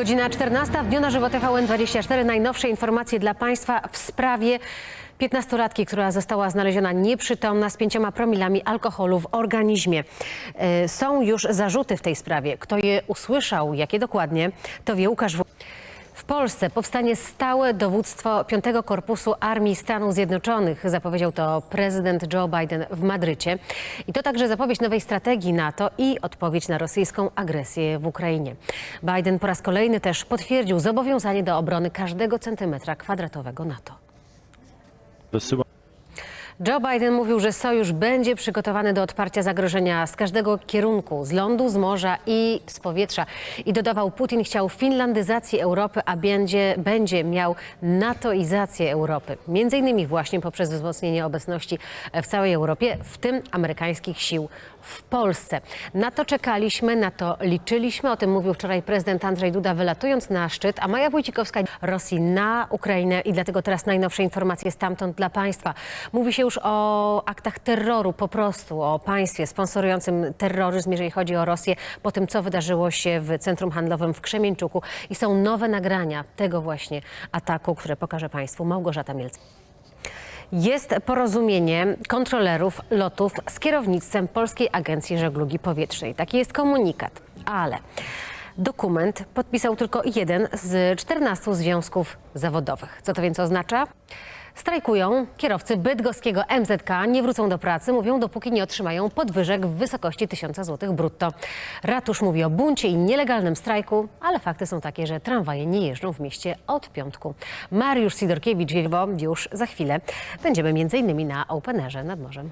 Godzina 14 w dniu na żywo TVN24. Najnowsze informacje dla Państwa w sprawie 15-latki, która została znaleziona nieprzytomna z pięcioma promilami alkoholu w organizmie. E, Są już zarzuty w tej sprawie. Kto je usłyszał, jakie dokładnie, to wie Łukasz. W Polsce powstanie stałe dowództwo 5 Korpusu Armii Stanów Zjednoczonych. Zapowiedział to prezydent Joe Biden w Madrycie. I to także zapowiedź nowej strategii NATO i odpowiedź na rosyjską agresję w Ukrainie. Biden po raz kolejny też potwierdził zobowiązanie do obrony każdego centymetra kwadratowego NATO. Wysyła Joe Biden mówił, że sojusz będzie przygotowany do odparcia zagrożenia z każdego kierunku, z lądu, z morza i z powietrza. I dodawał, Putin chciał finlandyzacji Europy, a będzie, będzie miał natoizację Europy. Między innymi właśnie poprzez wzmocnienie obecności w całej Europie, w tym amerykańskich sił w Polsce. Na to czekaliśmy, na to liczyliśmy. O tym mówił wczoraj prezydent Andrzej Duda, wylatując na szczyt, a Maja Wójcikowska Rosji na Ukrainę i dlatego teraz najnowsze informacje stamtąd dla Państwa. Mówi się już o aktach terroru po prostu, o państwie sponsorującym terroryzm, jeżeli chodzi o Rosję, po tym, co wydarzyło się w centrum handlowym w Krzemieńczuku. I są nowe nagrania tego właśnie ataku, które pokaże Państwu Małgorzata Mielc. Jest porozumienie kontrolerów lotów z kierownictwem Polskiej Agencji Żeglugi Powietrznej. Taki jest komunikat, ale dokument podpisał tylko jeden z 14 związków zawodowych. Co to więc oznacza? Strajkują kierowcy bydgoskiego MZK, nie wrócą do pracy, mówią, dopóki nie otrzymają podwyżek w wysokości 1000 zł brutto. Ratusz mówi o buncie i nielegalnym strajku, ale fakty są takie, że tramwaje nie jeżdżą w mieście od piątku. Mariusz Sidorkiewicz już za chwilę. Będziemy m.in. na Openerze nad morzem.